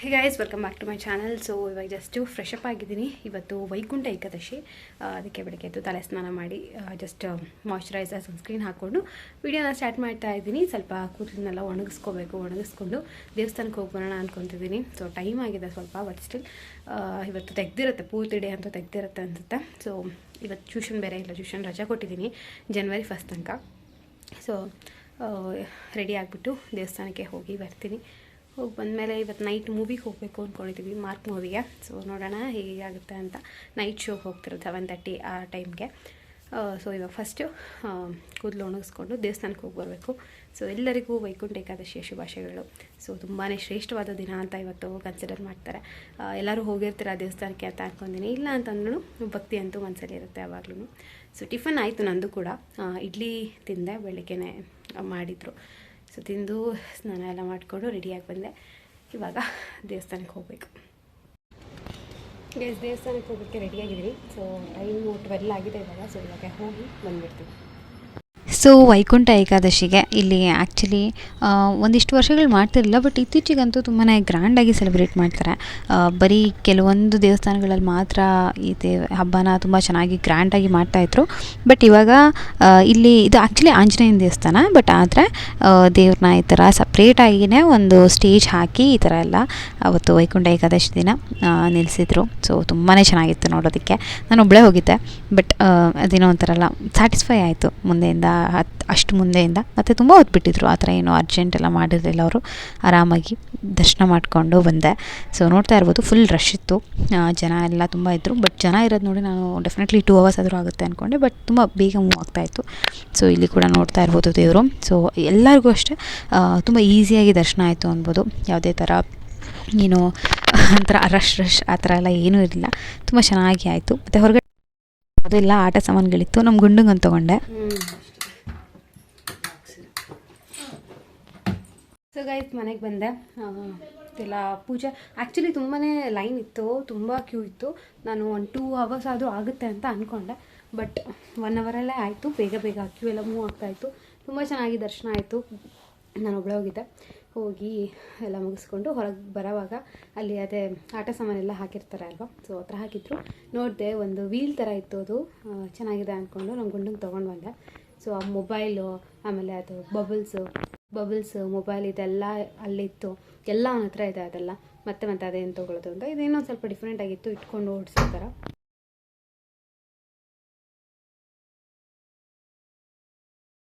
Hey guys welcome back to my channel so ಇವಾಗ just fresh up ಆಗಿದ್ದೀನಿ. ಇವತ್ತು ವೈಕುಂಠ ಏಕಾದಶಿ. ಅದಕ್ಕೆ ಬೆಳಗ್ಗೆ ಎದ್ದು ತಲೆ ಸ್ನಾನ ಮಾಡಿ ಜಸ್ಟ್ ಮಾಯ್ಶ್ಚರೈಸರ್ ಸನ್ಸ್ಕ್ರೀನ್ ಹಾಕ್ಕೊಂಡು ವೀಡಿಯೋನ ಸ್ಟಾರ್ಟ್ ಮಾಡ್ತಾ ಇದ್ದೀನಿ. ಸ್ವಲ್ಪ ಕೂದಲನ್ನೆಲ್ಲ ಒಣಗಿಸ್ಕೋಬೇಕು, ಒಣಗಿಸ್ಕೊಂಡು ದೇವಸ್ಥಾನಕ್ಕೆ ಹೋಗಿ ಬರೋಣ ಅನ್ಕೊತಿದ್ದೀನಿ. ಸೊ ಟೈಮ್ ಆಗಿದೆ ಸ್ವಲ್ಪ ಬಟ್ ಸ್ಟಿಲ್ ಇವತ್ತು ತೆಗ್ದಿರುತ್ತೆ. ಪೂರ್ತಿ ಡೇ ಅಂತ ತೆಗ್ದಿರುತ್ತೆ ಅನ್ಸುತ್ತೆ. ಸೊ ಇವತ್ತು ಟ್ಯೂಷನ್ ಬೇರೆ ಇಲ್ಲ. ಟ್ಯೂಷನ್ ರಜಾ ಕೊಟ್ಟಿದ್ದೀನಿ ಜನ್ವರಿ ಫಸ್ಟ್ ತನಕ. ಸೊ ರೆಡಿ ಆಗಿಬಿಟ್ಟು ದೇವಸ್ಥಾನಕ್ಕೆ ಹೋಗಿ ಬರ್ತೀನಿ. ಹೋಗಿ ಬಂದಮೇಲೆ ಇವತ್ತು ನೈಟ್ ಮೂವಿಗೆ ಹೋಗಬೇಕು ಅಂದ್ಕೊಂಡಿದ್ದೀವಿ ಮಾರ್ಕ್ ಮೂವಿಗೆ ಸೊ ನೋಡೋಣ ಹೇಗಾಗುತ್ತೆ ಅಂತ. ನೈಟ್ ಶೋಗೆ ಹೋಗ್ತಿರೋದು ಸೆವೆನ್ ತರ್ಟಿ ಆ ಟೈಮ್ಗೆ ಸೊ ಇವಾಗ ಫಸ್ಟು ಕೂದಲು ಒಣಗಿಸ್ಕೊಂಡು ದೇವಸ್ಥಾನಕ್ಕೆ ಹೋಗಿ ಬರಬೇಕು. ಸೊ ಎಲ್ಲರಿಗೂ ವೈಕುಂಠ ಏಕಾದಶಿಯ ಶುಭಾಶಯಗಳು. ಸೊ ತುಂಬಾ ಶ್ರೇಷ್ಠವಾದ ದಿನ ಅಂತ ಇವತ್ತು ಕನ್ಸಿಡರ್ ಮಾಡ್ತಾರೆ. ಎಲ್ಲರೂ ಹೋಗಿರ್ತೀರ ದೇವಸ್ಥಾನಕ್ಕೆ ಅಂತ ಅನ್ಕೊಂತೀನಿ ಇಲ್ಲ ಅಂತಂದ್ರೂ ಭಕ್ತಿ ಅಂತೂ ಮನಸ್ಸಲ್ಲಿ ಇರುತ್ತೆ ಯಾವಾಗ್ಲೂ ಸೊ ಟಿಫನ್ ಆಯಿತು ನಂದು ಕೂಡ. ಇಡ್ಲಿ ತಿಂದೆ, ಬೆಳಗ್ಗೆನೆ ಮಾಡಿದರು. ಸೊ ತಿಂದು ಸ್ನಾನ ಎಲ್ಲ ಮಾಡಿಕೊಂಡು ರೆಡಿಯಾಗಿ ಬಂದೆ. ಇವಾಗ ದೇವಸ್ಥಾನಕ್ಕೆ ಹೋಗಬೇಕು. ಎಸ್ ದೇವಸ್ಥಾನಕ್ಕೆ ಹೋಗೋಕ್ಕೆ ರೆಡಿಯಾಗಿದ್ದೀನಿ ಸೊ ಟೈಮು ಟ್ವೆಲ್ ಆಗಿದೆ ಇವಾಗ. ಸೊ ಇವಾಗ ಹೋಗಿ ಬಂದುಬಿಡ್ತೀವಿ ಸೊ ವೈಕುಂಠ ಏಕಾದಶಿಗೆ ಇಲ್ಲಿ ಆ್ಯಕ್ಚುಲಿ ಒಂದಿಷ್ಟು ವರ್ಷಗಳು ಮಾಡ್ತಿರಲಿಲ್ಲ ಬಟ್ ಇತ್ತೀಚೆಗಂತೂ ತುಂಬಾ ಗ್ರ್ಯಾಂಡಾಗಿ ಸೆಲೆಬ್ರೇಟ್ ಮಾಡ್ತಾರೆ. ಬರೀ ಕೆಲವೊಂದು ದೇವಸ್ಥಾನಗಳಲ್ಲಿ ಮಾತ್ರ ಈ ದೇವ ಹಬ್ಬನ ತುಂಬ ಚೆನ್ನಾಗಿ ಗ್ರ್ಯಾಂಡಾಗಿ ಮಾಡ್ತಾಯಿದ್ರು ಬಟ್ ಇವಾಗ ಇಲ್ಲಿ ಇದು ಆ್ಯಕ್ಚುಲಿ ಆಂಜನೇಯನ ದೇವಸ್ಥಾನ ಬಟ್ ಆದರೆ ದೇವ್ರನ್ನ ಈ ಥರ ಸಪ್ರೇಟಾಗಿಯೇ ಒಂದು ಸ್ಟೇಜ್ ಹಾಕಿ ಈ ಥರ ಎಲ್ಲ ಅವತ್ತು ವೈಕುಂಠ ಏಕಾದಶಿ ದಿನ ನಿಲ್ಲಿಸಿದ್ರು ಸೊ ತುಂಬಾ ಚೆನ್ನಾಗಿತ್ತು ನೋಡೋದಕ್ಕೆ. ನಾನು ಒಬ್ಬಳೇ ಹೋಗಿದ್ದೆ ಬಟ್ ಅದೇನೋ ಒಂಥರಲ್ಲ ಸ್ಯಾಟಿಸ್ಫೈ ಆಯಿತು ಮುಂದೆಯಿಂದ ಹತ್ತು ಅಷ್ಟು ಮುಂದೆಯಿಂದ. ಮತ್ತು ತುಂಬ ಹೊತ್ತು ಬಿಟ್ಟಿದ್ರು ಆ ಥರ ಏನೋ ಅರ್ಜೆಂಟ್ ಎಲ್ಲ ಮಾಡಿರಲಿಲ್ಲ ಅವರು. ಆರಾಮಾಗಿ ದರ್ಶನ ಮಾಡಿಕೊಂಡು ಬಂದೆ. ಸೊ ನೋಡ್ತಾ ಇರ್ಬೋದು ಫುಲ್ ರಶ್ ಇತ್ತು. ಜನ ಎಲ್ಲ ತುಂಬ ಇದ್ದರು ಬಟ್ ಜನ ಇರೋದು ನೋಡಿ ನಾನು ಡೆಫಿನೆಟ್ಲಿ ಟೂ ಅವರ್ಸ್ ಆದರೂ ಆಗುತ್ತೆ ಅಂದ್ಕೊಂಡೆ ಬಟ್ ತುಂಬ ಬೇಗ ಮೂವ್ ಆಗ್ತಾಯಿತ್ತು ಸೊ ಇಲ್ಲಿ ಕೂಡ ನೋಡ್ತಾ ಇರ್ಬೋದು ದೇವರು. ಸೊ ಎಲ್ಲರಿಗೂ ಅಷ್ಟೇ ತುಂಬ ಈಸಿಯಾಗಿ ದರ್ಶನ ಆಯಿತು ಅನ್ಬೋದು. ಯಾವುದೇ ಥರ ಏನು ಒಂಥರ ರಶ್ ರಶ್ ಆ ಥರ ಎಲ್ಲ ಏನೂ ಇರಲಿಲ್ಲ. ತುಂಬ ಚೆನ್ನಾಗಿ ಆಯಿತು. ಮತ್ತು ಹೊರಗಡೆ ಅದೆಲ್ಲ ಆಟ ಸಾಮಾನುಗಳಿತ್ತು. ನಮ್ಮ ಗುಂಡಂಗನ್ನು ತೊಗೊಂಡೆ. ಸೊ ಗೈಸ್ ಮನೆಗೆ ಬಂದೆ. ಆ, ಎಲ್ಲ ಪೂಜೆ. ಆ್ಯಕ್ಚುಲಿ ತುಂಬಾ ಲೈನ್ ಇತ್ತು ತುಂಬ ಕ್ಯೂ ಇತ್ತು. ನಾನು ಒಂದು ಟೂ ಅವರ್ಸ್ ಆದರೂ ಆಗುತ್ತೆ ಅಂತ ಅಂದ್ಕೊಂಡೆ ಬಟ್ ಒನ್ ಅವರಲ್ಲೇ ಆಯಿತು. ಬೇಗ ಬೇಗ ಕ್ಯೂ ಎಲ್ಲ ಮೂವ್ ಆಗ್ತಾಯಿತ್ತು ತುಂಬ ಚೆನ್ನಾಗಿ ದರ್ಶನ ಆಯಿತು. ನಾನು ಒಬ್ಬಳೆ ಹೋಗಿದ್ದೆ. ಹೋಗಿ ಎಲ್ಲ ಮುಗಿಸ್ಕೊಂಡು ಹೊರಗೆ ಬರೋವಾಗ ಅಲ್ಲಿ ಅದೇ ಆಟ ಸಾಮಾನೆಲ್ಲ ಹಾಕಿರ್ತಾರೆ ಅಲ್ವಾ? ಸೊ ಹತ್ರ ಹಾಕಿದ್ರು. ನೋಡಿದೆ ಒಂದು ವೀಲ್ ಥರ ಇತ್ತು ಅದು. ಆ, ಚೆನ್ನಾಗಿದೆ ಅಂದ್ಕೊಂಡು ನಮ್ಮ ಗುಂಡಂಗೆ ತೊಗೊಂಡು ಬಂದೆ. ಸೊ ಆ ಮೊಬೈಲು ಆಮೇಲೆ ಅದು ಬಬಲ್ಸು ಬಬಲ್ಸ್ ಮೊಬೈಲ್ ಇದೆಲ್ಲ ಅಲ್ಲಿತ್ತು. ಎಲ್ಲ ಅವನ ಹತ್ರ ಇದೆ ಅದೆಲ್ಲ. ಮತ್ತೆ ಮತ್ತೆ ಅದೇನು ತೊಗೊಳೋದು ಅಂತ. ಇದೇನೋ ಸ್ವಲ್ಪ ಡಿಫ್ರೆಂಟ್ ಆಗಿತ್ತು. ಇಟ್ಕೊಂಡು ಓಡಿಸೋ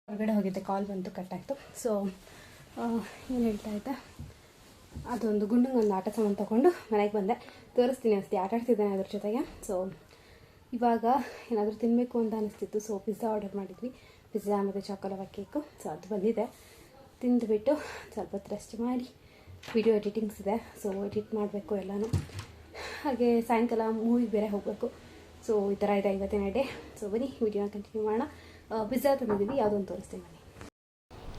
ಹೊರಗಡೆ ಹೋಗಿದ್ದೆ. ಕಾಲ್ ಬಂತು ಕಟ್ ಆಯಿತು. ಸೊ ಏನು ಹೇಳ್ತಾ ಇದ್ದೆ? ಅದೊಂದು ಗುಂಡಂಗೆ ಒಂದು ಆಟ ಸಾಮಾನು ತೊಗೊಂಡು ಮನೆಗೆ ಬಂದೆ. ತೋರಿಸ್ತೀನಿ ಅಷ್ಟೇ. ಆಟ ಆಡ್ತಿದ್ದೇನೆ ಅದ್ರ ಜೊತೆಗೆ. ಸೊ ಇವಾಗ ಏನಾದರೂ ತಿನ್ನಬೇಕು ಅಂತ ಅನಿಸ್ತಿತ್ತು. ಸೊ ಪಿಜ್ಜಾ ಆರ್ಡರ್ ಮಾಡಿದ್ವಿ. ಪಿಜ್ಜಾ ಮತ್ತು ಚಾಕೊಲವ ಕೇಕು ಸೊ ಅದು ಬಂದಿದೆ. ತಿಂದುಬಿಟ್ಟು ಸ್ವಲ್ಪ ಹೊತ್ತು ರೆಸ್ಟ್ ಮಾಡಿ ವಿಡಿಯೋ ಎಡಿಟಿಂಗ್ಸ್ ಇದೆ. ಸೊ ಎಡಿಟ್ ಮಾಡಬೇಕು ಎಲ್ಲನೂ. ಹಾಗೆ ಸಾಯಂಕಾಲ ಮೂವಿಗೆ ಬೇರೆ ಹೋಗಬೇಕು. ಸೊ ಈ ಥರ ಇದೆ ಇವತ್ತಿನ ಡೇ ಸೊ ಬನ್ನಿ ವಿಡಿಯೋನ ಕಂಟಿನ್ಯೂ ಮಾಡೋಣ. ಪಿಜ್ಜಾ ತಂದಿದ್ದೀವಿ ಯಾವುದೊಂದು ತೋರಿಸ್ತೀನಿ ಬನ್ನಿ.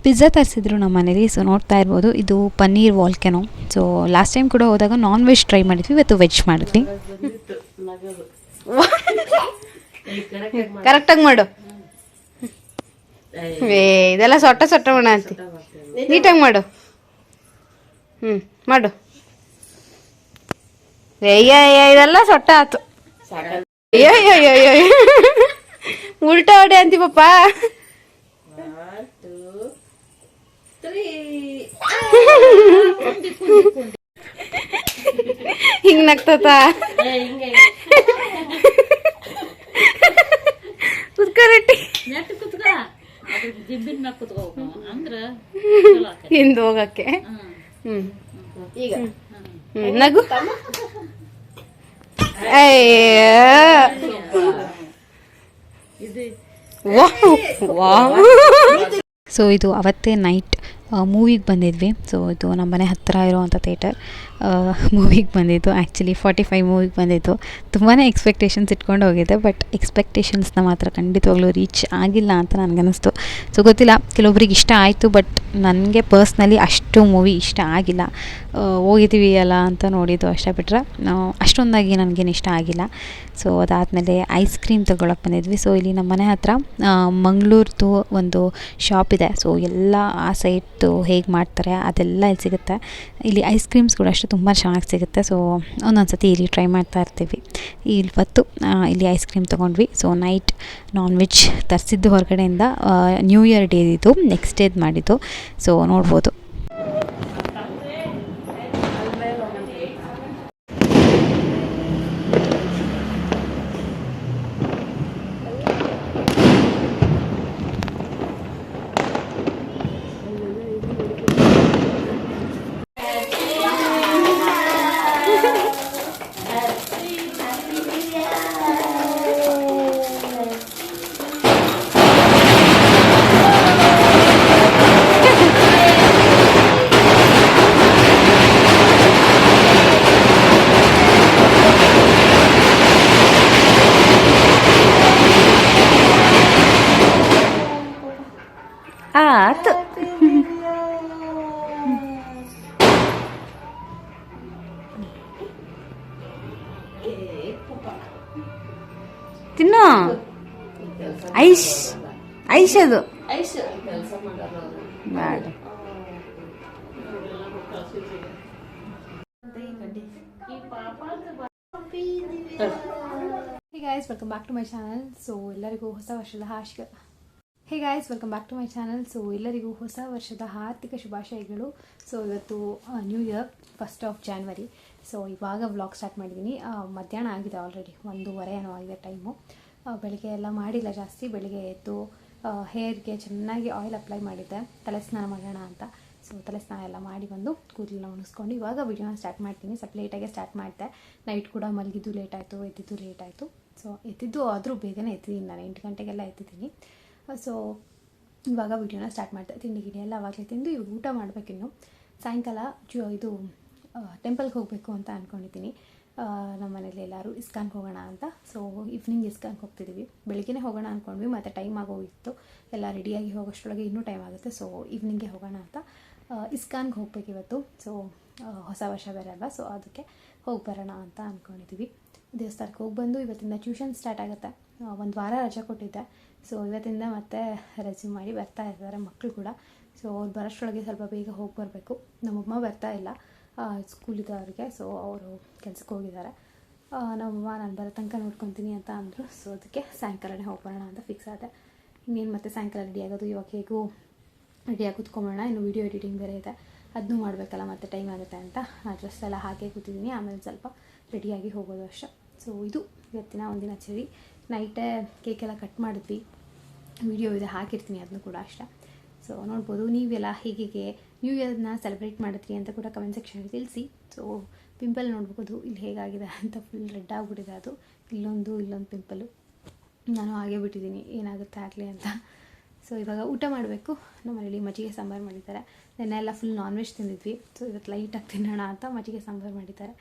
ಪಿಜ್ಜಾ ತರಿಸಿದ್ರು ನಮ್ಮ ಮನೇಲಿ. ಸೊ ನೋಡ್ತಾ ಇರ್ಬೋದು. ಇದು paneer volcano so last time ಕೂಡ ಹೋದಾಗ ನಾನ್ ವೆಜ್ ಟ್ರೈ ಮಾಡಿದ್ವಿ. ಇವತ್ತು ವೆಜ್ ಮಾಡಿದ್ವಿ. ಕರೆಕ್ಟಾಗಿ ಮಾಡು. ಏ ಇದೆಲ್ಲ ಸೊಟ್ಟ ಸೊಟ್ಟ ಒಣ ಅಂತಿ. ನೀಟಾಗಿ ಮಾಡು. ಹ್ಞೂ ಮಾಡು. ಅಯ್ಯ ಇದೆಲ್ಲ ಸೊಟ್ಟ ಆತು. ಅಯ್ಯೋ ಅಯ್ಯೋ ಅಯ್ಯೋ ಅಯ್ಯೋ ಉಲ್ಟಾ ಹೊಡೆ ಅಂತಿ ಪಪ್ಪ. ಹಿಂಗ್ ನಗ್ತತ. ಕುತ್ಕೊರೆಟ್ಟಿ ಜಿಬ್ಬಿನ ಮ್ಯಾಗ ಕುತ್ಕೋ ಅಂದ್ರ ಚಲೋ ಆಕೈತಿ. ಹಿಂದೆ ಹೋಗಕ್ಕೆ. ಹ್ಮ್. ಹ್ಮ್. ಈಗ. ಹ್ಮ್. ನಗು. ಏ ಇದು ವಾಹ್. ಸೊ ಇದು ಅವತ್ತೇ ನೈಟ್ ಮೂವಿಗೆ ಬಂದಿದ್ವಿ. ಸೊ ಇದು ನಮ್ಮ ಮನೆ ಹತ್ತಿರ ಇರುವಂಥ ಥಿಯೇಟರ್. ಮೂವಿಗೆ ಬಂದಿದ್ದು. ಆ್ಯಕ್ಚುಲಿ ಫಾರ್ಟಿ ಫೈವ್ ಮೂವಿಗೆ ಬಂದಿದ್ದು. ತುಂಬಾ ಎಕ್ಸ್ಪೆಕ್ಟೇಷನ್ಸ್ ಇಟ್ಕೊಂಡು ಹೋಗಿದ್ದೆ ಬಟ್ ಎಕ್ಸ್ಪೆಕ್ಟೇಷನ್ಸ್ನ ಮಾತ್ರ ಖಂಡಿತವಾಗ್ಲೂ ರೀಚ್ ಆಗಿಲ್ಲ ಅಂತ ನನಗನ್ನಿಸ್ತು. ಸೊ ಗೊತ್ತಿಲ್ಲ. ಕೆಲವೊಬ್ರಿಗೆ ಇಷ್ಟ ಆಯಿತು ಬಟ್ ನನಗೆ ಪರ್ಸ್ನಲಿ ಅಷ್ಟು ಮೂವಿ ಇಷ್ಟ ಆಗಿಲ್ಲ. ಹೋಗಿದ್ದೀವಿ ಅಲ್ಲ ಅಂತ ನೋಡಿದ್ದು ಅಷ್ಟೇ ಬಿಟ್ಟರೆ ಅಷ್ಟೊಂದಾಗಿ ನನಗೇನು ಇಷ್ಟ ಆಗಿಲ್ಲ. ಸೊ ಅದಾದಮೇಲೆ ಐಸ್ ಕ್ರೀಮ್ ತೊಗೊಳಕ್ಕೆ ಬಂದಿದ್ವಿ. ಸೊ ಇಲ್ಲಿ ನಮ್ಮ ಮನೆ ಹತ್ರ ಮಂಗಳೂರ್ದು ಒಂದು ಶಾಪ್ ಇದೆ. ಸೊ ಎಲ್ಲ ಆ ಸೈಟ್ದು ಹೇಗೆ ಮಾಡ್ತಾರೆ ಅದೆಲ್ಲ ಇಲ್ಲಿ ಸಿಗುತ್ತೆ. ಇಲ್ಲಿ ಐಸ್ ಕ್ರೀಮ್ಸ್ ಕೂಡ ಅಷ್ಟು ತುಂಬ ಚೆನ್ನಾಗಿ ಸಿಗುತ್ತೆ. ಸೊ ಒಂದೊಂದು ಸತಿ ಇಲ್ಲಿ ಟ್ರೈ ಮಾಡ್ತಾ ಇರ್ತೀವಿ. ಇವತ್ತು ಇಲ್ಲಿ ಐಸ್ ಕ್ರೀಮ್ ತೊಗೊಂಡ್ವಿ. ಸೊ ನೈಟ್ ನಾನ್ ವೆಜ್ ತರಿಸಿದ್ದು ಹೊರಗಡೆಯಿಂದ ನ್ಯೂ ಇಯರ್ ಡೇ ಡೇದಿದ್ದು ನೆಕ್ಸ್ಟ್ ಡೇದು ಮಾಡಿದ್ದು. ಸೊ ನೋಡ್ಬೋದು. ಆತು ತಿನ್ನು. ಐಶ್ ಐಶ್ ಅದು. ಬೇಡ guys welcome back to my channel so ಎಲ್ಲರಿಗೂ ಹೊಸ ವರ್ಷದ ಹಾರ್ಷಿಕ hey guys welcome back to my channel so ಎಲ್ಲರಿಗೂ ಹೊಸ ವರ್ಷದ ಆರ್ಥಿಕ ಶುಭಾಶಯಗಳು. ಸೊ ಇವತ್ತು new year first of January so ಇವಾಗ ವ್ಲಾಗ್ ಸ್ಟಾರ್ಟ್ ಮಾಡಿದ್ದೀನಿ ಮಧ್ಯಾಹ್ನ ಆಗಿದೆ ಆಲ್ರೆಡಿ ಒಂದೂವರೆ ಏನೋ ಆಗಿದೆ ಟೈಮು ಬೆಳಿಗ್ಗೆ ಎಲ್ಲ ಮಾಡಿಲ್ಲ ಜಾಸ್ತಿ. ಬೆಳಿಗ್ಗೆ ಎದ್ದು ಹೇರ್ಗೆ ಚೆನ್ನಾಗಿ ಆಯಿಲ್ ಅಪ್ಲೈ ಮಾಡಿದ್ದೆ. ತಲೆ ಸ್ನಾನ ಮಾಡೋಣ ಅಂತ. ಸೊ ತಲೆ ಸ್ನಾನ ಎಲ್ಲ ಮಾಡಿ ಬಂದು ಕೂದಲನ್ನ ಉಣಿಸ್ಕೊಂಡು ಇವಾಗ ವಿಡಿಯೋನ ಸ್ಟಾರ್ಟ್ ಮಾಡ್ತೀನಿ. ಸ್ವಲ್ಪ ಲೇಟಾಗೆ ಸ್ಟಾರ್ಟ್ ಮಾಡಿದೆ. ನೈಟ್ ಕೂಡ ಮಲಗಿದ್ದು ಲೇಟ್ ಆಯಿತು, ಎದ್ದಿದ್ದು ಲೇಟ್ ಆಯಿತು. ಸೊ ಎದ್ದಿದ್ದು ಆದರೂ ಬೇಗನೆ ಎತ್ತಿದ್ದೀನಿ ನಾನು. ಎಂಟು ಗಂಟೆಗೆಲ್ಲ ಎತ್ತಿದ್ದೀನಿ ಸೊ ಇವಾಗ ವಿಡಿಯೋನ ಸ್ಟಾರ್ಟ್ ಮಾಡಿದೆ ತಿಂಡಿ ಗಿಡಿ ಎಲ್ಲ ಅವಾಗಲೇ ತಿಂದು ಇವಾಗ ಊಟ ಮಾಡಬೇಕಿನ್ನು. ಸಾಯಂಕಾಲ ಜು, ಇದು ಟೆಂಪಲ್ಗೆ ಹೋಗಬೇಕು ಅಂತ ಅಂದ್ಕೊಂಡಿದ್ದೀನಿ ನಮ್ಮ ಮನೇಲಿ ಎಲ್ಲರೂ ಇಸ್ಕಾನ್ಗೆ ಹೋಗೋಣ ಅಂತ. ಸೊ ಈವ್ನಿಂಗ್ ಇಸ್ಕಾನ್ಗೆ ಹೋಗ್ತಿದ್ದೀವಿ ಬೆಳಿಗ್ಗೆನೇ ಹೋಗೋಣ ಅಂದ್ಕೊಂಡ್ವಿ ಮತ್ತು ಟೈಮ್ ಆಗೋಗಿತ್ತು. ಎಲ್ಲ ರೆಡಿಯಾಗಿ ಹೋಗೋಷ್ಟರೊಳಗೆ ಇನ್ನೂ ಟೈಮ್ ಆಗುತ್ತೆ. ಸೊ ಈವ್ನಿಂಗ್ಗೆ ಹೋಗೋಣ ಅಂತ. ಇಸ್ಕಾನ್ಗೆ ಹೋಗ್ಬೇಕಿವತ್ತು. ಸೊ ಹೊಸ ವರ್ಷ ಬೇರೆ ಅಲ್ವಾ? ಸೊ ಅದಕ್ಕೆ ಹೋಗಿ ಬರೋಣ ಅಂತ ಅಂದ್ಕೊಂಡಿದ್ದೀವಿ ದೇವಸ್ಥಾನಕ್ಕೆ ಹೋಗಿ ಬಂದು ಇವತ್ತಿಂದ ಟ್ಯೂಷನ್ ಸ್ಟಾರ್ಟ್ ಆಗುತ್ತೆ. ಒಂದು ವಾರ ರಜೆ ಕೊಟ್ಟಿದ್ದೆ. ಸೊ ಇವತ್ತಿಂದ ಮತ್ತೆ ರೆಸ್ಯೂಮ್ ಮಾಡಿ ಬರ್ತಾ ಇದ್ದಾರೆ ಮಕ್ಕಳು ಕೂಡ. ಸೊ ಅವ್ರು ಬರೋಷ್ಟರೊಳಗೆ ಸ್ವಲ್ಪ ಬೇಗ ಹೋಗಿ ಬರಬೇಕು. ನಮ್ಮಮ್ಮ ಬರ್ತಾ ಇಲ್ಲ. ಸ್ಕೂಲಿದೆ ಅವ್ರಿಗೆ. ಸೊ ಅವರು ಕೆಲ್ಸಕ್ಕೆ ಹೋಗಿದ್ದಾರೆ. ನಮ್ಮಮ್ಮ ನಾನು ಬರೋ ತನಕ ನೋಡ್ಕೊತೀನಿ ಅಂತ ಅಂದರು. ಸೊ ಅದಕ್ಕೆ ಸಾಯಂಕಾಲನೇ ಹೋಗ್ಬರೋಣ ಅಂತ ಫಿಕ್ಸ್ ಆದೆ. ಇನ್ನೇನು ಮತ್ತೆ ಸಾಯಂಕಾಲ ರೆಡಿ ಆಗೋದು? ಇವಾಗ ಹೇಗೂ ರೆಡಿಯಾಗಿ ಕೂತ್ಕೊಂಬೋಣ ಇನ್ನು ವೀಡಿಯೋ ಎಡಿಟಿಂಗ್ ಬೇರೆ ಇದೆ. ಅದನ್ನೂ ಮಾಡಬೇಕಲ್ಲ, ಮತ್ತೆ ಟೈಮ್ ಆಗುತ್ತೆ ಅಂತ. ಆ ಡ್ರೆಸ್ ಎಲ್ಲ ಹಾಗೆ ಕೂತಿದ್ದೀನಿ. ಆಮೇಲೆ ಸ್ವಲ್ಪ ರೆಡಿಯಾಗಿ ಹೋಗೋದು ಅಷ್ಟೆ. ಸೊ ಇದು ಇವತ್ತಿನ ಒಂದಿನ ಚರಿ ನೈಟೇ ಕೇಕೆಲ್ಲ ಕಟ್ ಮಾಡಿದ್ವಿ. ವಿಡಿಯೋ ಇದೆ ಹಾಕಿರ್ತೀನಿ ಅದನ್ನು ಕೂಡ ಅಷ್ಟೇ. ಸೊ ನೋಡ್ಬೋದು ನೀವೆಲ್ಲ ಹೇಗೆ ನ್ಯೂ ಇಯರ್ನ ಸೆಲೆಬ್ರೇಟ್ ಮಾಡಿದ್ರಿ ಅಂತ ಕೂಡ ಕಮೆಂಟ್ ಸೆಕ್ಷನಲ್ಲಿ ತಿಳಿಸಿ. ಸೊ ಪಿಂಪಲ್ ನೋಡ್ಬೋದು ಇಲ್ಲಿ ಹೇಗಾಗಿದೆ ಅಂತ ಫುಲ್ ರೆಡ್ ಆಗಿಬಿಟ್ಟಿದೆ ಅದು. ಇಲ್ಲೊಂದು ಇಲ್ಲೊಂದು ಪಿಂಪಲು ನಾನು ಹಾಗೆ ಬಿಟ್ಟಿದ್ದೀನಿ. ಏನಾಗುತ್ತೆ ಆಗಲಿ ಅಂತ. ಸೊ ಇವಾಗ ಊಟ ಮಾಡಬೇಕು. ನಮ್ಮ ಮನೇಲಿ ಮಜ್ಜಿಗೆ ಸಾಂಬಾರು ಮಾಡಿದ್ದಾರೆ. ನೆನ್ನೆ ಎಲ್ಲ ಫುಲ್ ನಾನ್ ವೆಜ್ ತಿಂದಿದ್ವಿ. ಸೊ ಇವತ್ತು ಲೈಟಾಗಿ ತಿನ್ನೋಣ ಅಂತ ಮಜ್ಜಿಗೆ ಸಾಂಬಾರು ಮಾಡಿದ್ದಾರೆ.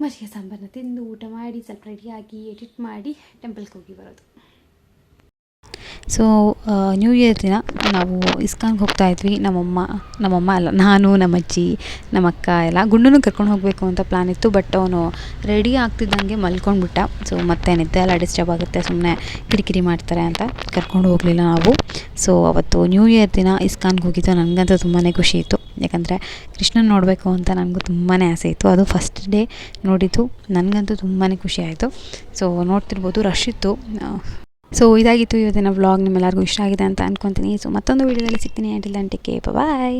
ಮಜ್ಜಿಗೆ ಸಾಂಬಾರನ್ನ ತಿಂದು ಊಟ ಮಾಡಿ, ಸ್ವಲ್ಪ ರೆಡಿಯಾಗಿ ಎಡಿಟ್ ಮಾಡಿ ಟೆಂಪಲ್ಗೆ ಹೋಗಿ ಬರೋದು. ಸೊ ನ್ಯೂ ಇಯರ್ ದಿನ ನಾವು ಇಸ್ಕಾನ್ಗೆ ಹೋಗ್ತಾ ಇದ್ವಿ. ನಮ್ಮಮ್ಮ ನಮ್ಮಮ್ಮ ಅಲ್ಲ, ನಾನು, ನಮ್ಮ ಅಜ್ಜಿ, ನಮ್ಮ ಅಕ್ಕ ಎಲ್ಲ ಗುಂಡನ್ನು ಕರ್ಕೊಂಡು ಹೋಗಬೇಕು ಅಂತ ಪ್ಲ್ಯಾನ್ ಇತ್ತು. ಬಟ್ ಅವನು ರೆಡಿ ಆಗ್ತಿದ್ದಂಗೆ ಮಲ್ಕೊಂಡ್ಬಿಟ್ಟ. ಸೊ ಮತ್ತೆ ನಿದ್ದೆ ಎಲ್ಲ ಡಿಸ್ಟರ್ಬ್ ಆಗುತ್ತೆ. ಸುಮ್ಮನೆ ಕಿರಿಕಿರಿ ಮಾಡ್ತಾರೆ ಅಂತ ಕರ್ಕೊಂಡು ಹೋಗಲಿಲ್ಲ ನಾವು. ಸೊ ಅವತ್ತು ನ್ಯೂ ಇಯರ್ ದಿನ ಇಸ್ಕಾನ್ಗೆ ಹೋಗಿದ್ದು. ನನಗಂತೂ ತುಂಬಾ ಖುಷಿ ಇತ್ತು. ಯಾಕಂದರೆ ಕೃಷ್ಣನ ನೋಡಬೇಕು ಅಂತ ನನಗೂ ತುಂಬಾ ಆಸೆ ಇತ್ತು. ಅದು ಫಸ್ಟ್ ಡೇ ನೋಡಿದ್ದು. ನನಗಂತೂ ತುಂಬಾ ಖುಷಿ ಆಯಿತು. ಸೊ ನೋಡ್ತಿರ್ಬೋದು ರಶ್ ಇತ್ತು. ಸೊ ಇದಾಗಿತ್ತು ಇವತ್ತಿನ ವ್ಲಾಗ್ ನಿಮ್ಮೆಲ್ಲರಿಗೂ ಇಷ್ಟ ಆಗಿದೆ ಅಂತ ಅನ್ಕೊತೀನಿ. ಸೊ ಮತ್ತೊಂದು ವೀಡಿಯೋದಲ್ಲಿ ಸಿಗ್ತೀನಿ. ಅಂಟಿಲ್ ಅಂಟಿಕೆ ಬಾಯ್